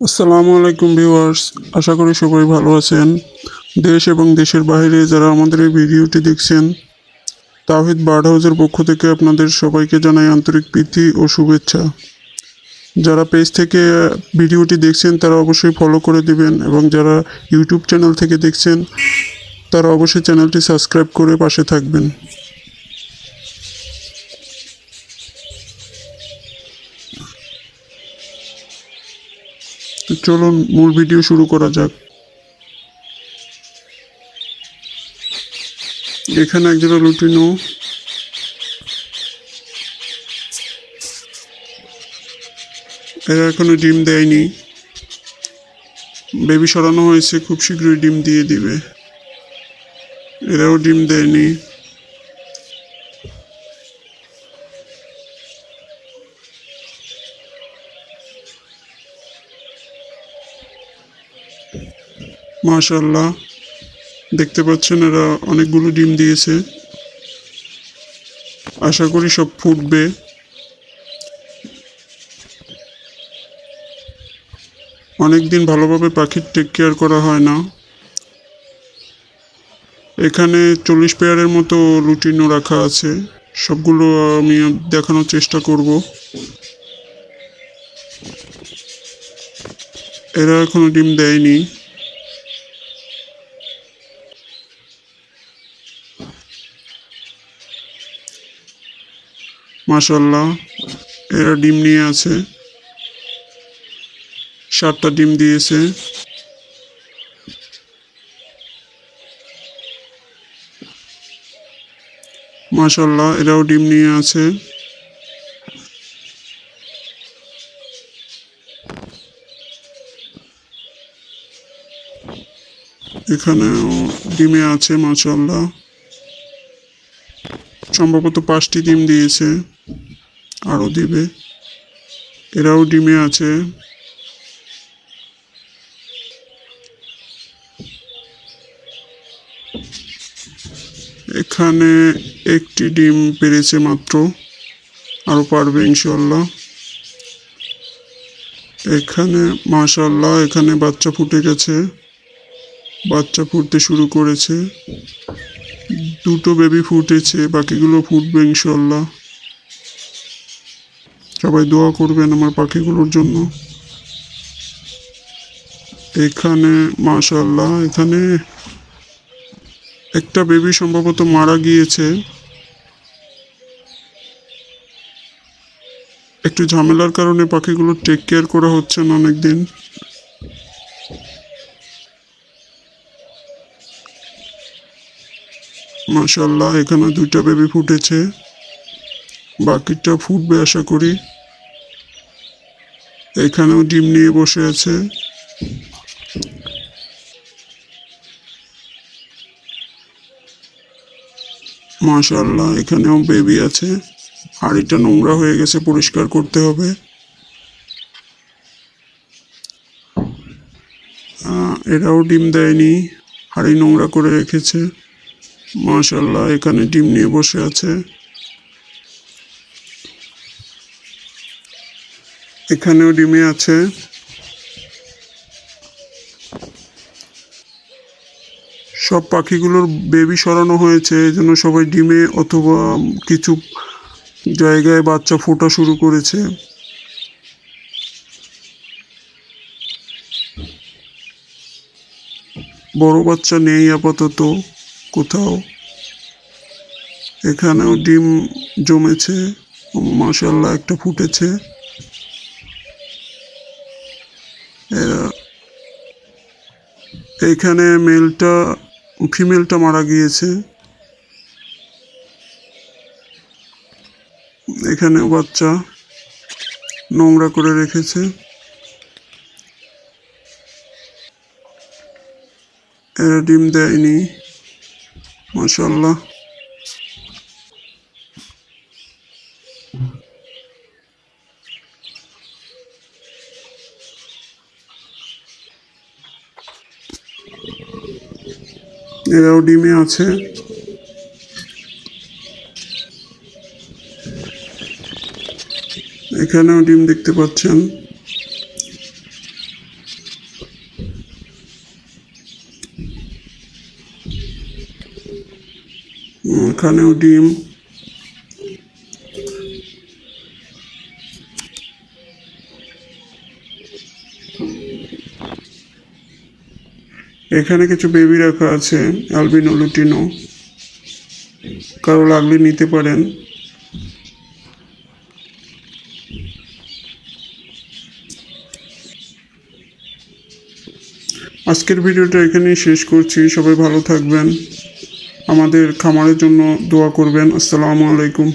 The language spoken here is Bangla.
আসসালামু আলাইকুম ভিউয়ার্স, আশা করি সবাই ভালো আছেন। দেশ এবং দেশের বাইরে যারা আমাদের এই ভিডিওটি দেখছেন তাহিদ বার্ড হাউসের পক্ষ থেকে আপনাদের সবাইকে জানাই আন্তরিক প্রীতি ও শুভেচ্ছা। যারা পেজ থেকে ভিডিওটি দেখছেন, তারা অবশ্যই ফলো করে দিবেন এবং যারা ইউটিউব চ্যানেল থেকে দেখছেন, তারা অবশ্যই চ্যানেলটি সাবস্ক্রাইব করে পাশে থাকবেন। চলুন, মূল ভিডিও শুরু করা যাক। এখানে একজোড়া লুটিনো। এরা এখনও ডিম দেয়নি। বেবি সরানো হয়েছে, খুব শীঘ্রই ডিম দিয়ে দিবে। এরাও ডিম দেয়নি। মাশাল্লাহ দেখতে পাচ্ছেন এরা অনেকগুলো ডিম দিয়েছে। আশা করি সব ফুটবে। অনেক দিন ভালোভাবে পাখির টেক কেয়ার করা হয় না। এখানে চল্লিশ পেয়ারের মতো লুটিনো রাখা আছে। সবগুলো আমি দেখানোর চেষ্টা করব। এরা এখনও ডিম দেয়নি। মাশাল্লাহ এরা ডিম নিয়ে আছে। সাতটা ডিম দিয়েছে। মাশাল্লাহ এরাও ডিম নিয়ে আছে। এখানেও ডিমে আছে মাশাল্লাহ সম্ভবত পাঁচটি ডিম দিয়েছে। আরও দিবে। এরাও ডিমে আছে। এখানে একটি ডিম পেরেছে মাত্র। আরও পারবে ইনশাল্লাহ এখানে মাশাল্লাহ এখানে বাচ্চা ফুটে গেছে। বাচ্চা ফুটতে শুরু করেছে। দুটো বেবি ফুটেছে, বাকিগুলো ফুটবে ইনশাল্লাহ সবাই দোয়া করবেন আমার পাখিগুলোর জন্য। এখানে মাশাল্লাহ এখানে একটা বেবি সম্ভবত মারা গিয়েছে। একটু ঝামেলার কারণে পাখিগুলো টেক কেয়ার করা হচ্ছে না অনেকদিন। মাশাল্লাহ এখানে দুইটা বেবি ফুটেছে। বাকিটা ফুটবে আশা করি। এখানেও ডিম নিয়ে বসে আছে। মাশাল্লাহ এখানেও বেবি আছে। হাড়িটা নোংরা হয়ে গেছে, পরিষ্কার করতে হবে। এরাও ডিম দেয়নি, হাড়ি নোংরা করে রেখেছে। মাশাল্লাহ এখানে ডিম নিয়ে বসে আছে। এখানেও ডিমে আছে। সব পাখিগুলোর বেবি সরানো হয়েছে, এই জন্য সবাই ডিমে অথবা কিছু জায়গায় বাচ্চা ফোটা শুরু করেছে। বড় বাচ্চা নেই আপাতত কোথাও। এখানেও ডিম জমেছে মাশাল্লাহ একটা ফুটেছে এরা- এইখানে মেলটা ফিমেলটা মারা গিয়েছে। এখানে বাচ্চা নোংরা করে রেখেছে। এরা ডিম দেয়নি মাশাল্লাহ এরাও ডিমে আছে। এখানেও ডিম দেখতে পাচ্ছেন। এখানেও ডিম। এখানে কিছু বেবি রাখা আছে অ্যালবিনো লুটিনো কারও লাগলে নিতে পারেন। আজকের ভিডিওটা এখানেই শেষ করছি। সবাই ভালো থাকবেন। আমাদের খামারের জন্য দোয়া করবেন। আসসালামু আলাইকুম।